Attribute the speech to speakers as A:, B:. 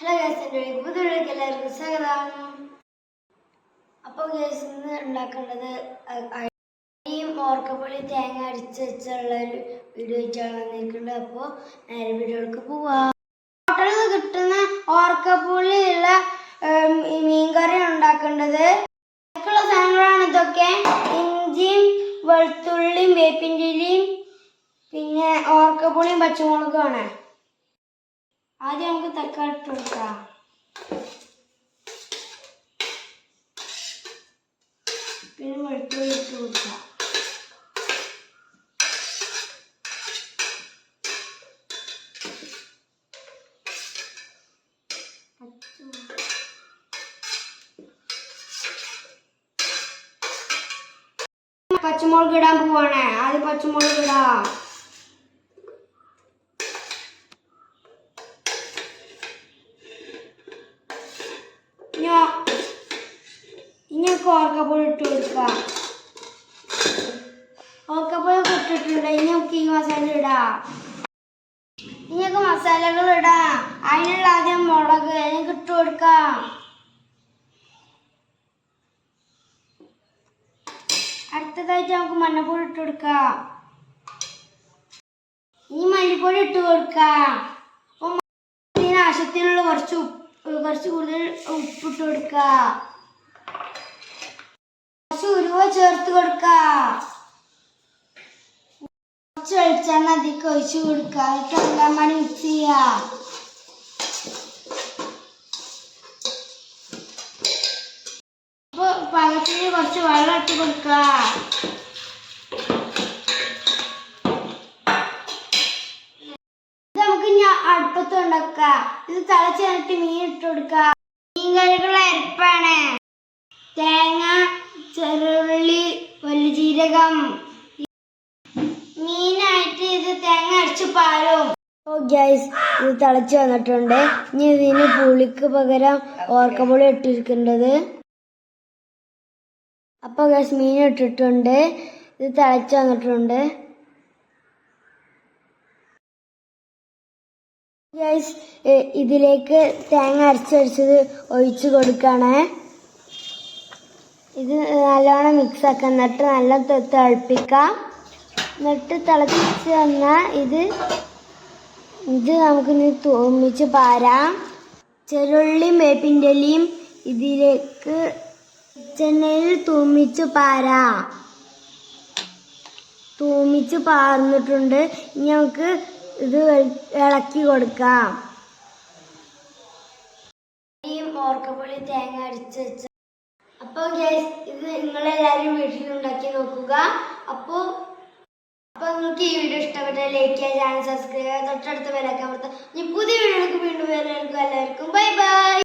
A: Hello gas എന്റെ പുതിയൊരുക്ക് എല്ലാവർക്കും സ്വാഗതം. അപ്പോൾ ഗ്യാസ് ഇന്ന് ഉണ്ടാക്കേണ്ടത് അരിയും ഓർക്കപ്പൊളി തേങ്ങ അടിച്ച് വെച്ചുള്ള ഒരു വീഡിയോ വെച്ചാണ് വന്നിരിക്കുന്നത്. അപ്പോൾ നേരെ വീഡിയോക്ക് പോവാം. ഹോട്ടലിൽ നിന്ന് കിട്ടുന്ന ഓർക്കപ്പുള്ളിയുള്ള മീൻകറി ഉണ്ടാക്കേണ്ടത്. ബാക്കിയുള്ള സാധനങ്ങളാണ് ഇതൊക്കെ. ഇഞ്ചിയും വെളുത്തുള്ളിയും വേപ്പിന്റെലിയും പിന്നെ ഓർക്കപ്പുളിയും പച്ചമുളകുമാണ്. ആദ്യം നമുക്ക് തക്കാളി പിന്നെ ഇട്ട് കൊടുക്കാം പച്ചമുളക്. പച്ചമുളക് ഇടാൻ പോവാണ് അത് പച്ചമുളക് ഇടാം ഞാൻ ഇനി ഓർക്കപ്പൊടി ഇട്ട് കൊടുക്കാം ഓർക്കപ്പൊടി ഇട്ടിട്ടുണ്ട്. ഇനി ഈ മസാല ഇടാം. ഇനിയൊക്കെ മസാലകൾ ഇടാം. അതിനുള്ള ആദ്യം മുളക് എനിക്ക് ഇട്ട് കൊടുക്കാം. അടുത്തതായിട്ട് നമുക്ക് മഞ്ഞപ്പൊടി ഇട്ട് കൊടുക്കാം. ഇനി മല്ലിപ്പൊടി ഇട്ട് കൊടുക്കാം. അപ്പം ആവശ്യത്തിനുള്ള കുറച്ച് ഉപ്പ് കുറച്ച് കൂടുതൽ ഉപ്പിട്ട് കുറച്ച് ഉരുവ ചേർത്ത് കൊടുക്ക. കുറച്ച് വെളിച്ചെണ്ണ അതിക്ക് ഒഴിച്ചു കൊടുക്കുക അതിക്ക് എല്ലാം മണി മിക്സ് അപ്പോൾ പാകത്തിന് കുറച്ച് വെള്ളം ഇട്ട് കൊടുക്കുക ഇനി അടുപ്പത്ത് ഉണ്ടാക്കാം. ഇത് തിളച്ച് കഴിഞ്ഞിട്ട് മീൻ ഇട്ട് കൊടുക്കാം. മീൻ കറികൾ അരിപ്പാണ്. തേങ്ങ ചെറുള്ളി വലിയ ജീരകം മീനായിട്ട് ഇത് തേങ്ങ അടിച്ച് പാലും ഓ ഗ്യാസ് ഇത് തിളച്ച് വന്നിട്ടുണ്ട്. ഇനി ഇതിന് പുളിക്ക് പകരം ഓർക്കപ്പുളി ഇട്ടിരിക്കേണ്ടത്. അപ്പോൾ ഗ്യാസ് മീൻ ഇട്ടിട്ടുണ്ട്. ഇത് തിളച്ച് വന്നിട്ടുണ്ട്. ഗൈസ് ഇതിലേക്ക് തേങ്ങ അരച്ചടിച്ചത് ഒഴിച്ചു കൊടുക്കണേ. ഇത് നല്ലോണം മിക്സ് ആക്കുക എന്നിട്ട് നല്ല തിളപ്പിക്കാം. എന്നിട്ട് തിളപ്പിച്ച് വന്നാൽ ഇത് ഇത് നമുക്കിനി തൂമിച്ച് പാരാം. ചെറുള്ളിയും വേപ്പിന്റെ ഇലയും ഇതിലേക്ക് ചെന്നൈയിൽ തൂമിച്ച് പാരാം. തൂമിച്ച് പാർന്നിട്ടുണ്ട്. ഇനി നമുക്ക് ഇത് ഇളക്കി കൊടുക്കാം. ഓർക്കപ്പൊടി തേങ്ങ അടിച്ച് വെച്ച അപ്പോൾ ഗൈസ് ഇത് നിങ്ങൾ എല്ലാവരും നിങ്ങളെല്ലാവരും വീട്ടിലുണ്ടാക്കി നോക്കുക. അപ്പോൾ അപ്പോൾ നിങ്ങൾക്ക് ഈ വീഡിയോ ഇഷ്ടപ്പെട്ട ലൈക്ക് ചെയ്യുക ചാനൽ സബ്സ്ക്രൈബ് ചെയ്യുക തൊട്ടടുത്ത വിലക്കാൻ ഇനി പുതിയ വീഡിയോകൾക്ക് വീണ്ടും വരുന്നവർക്കും എല്ലാവർക്കും ബൈ ബൈ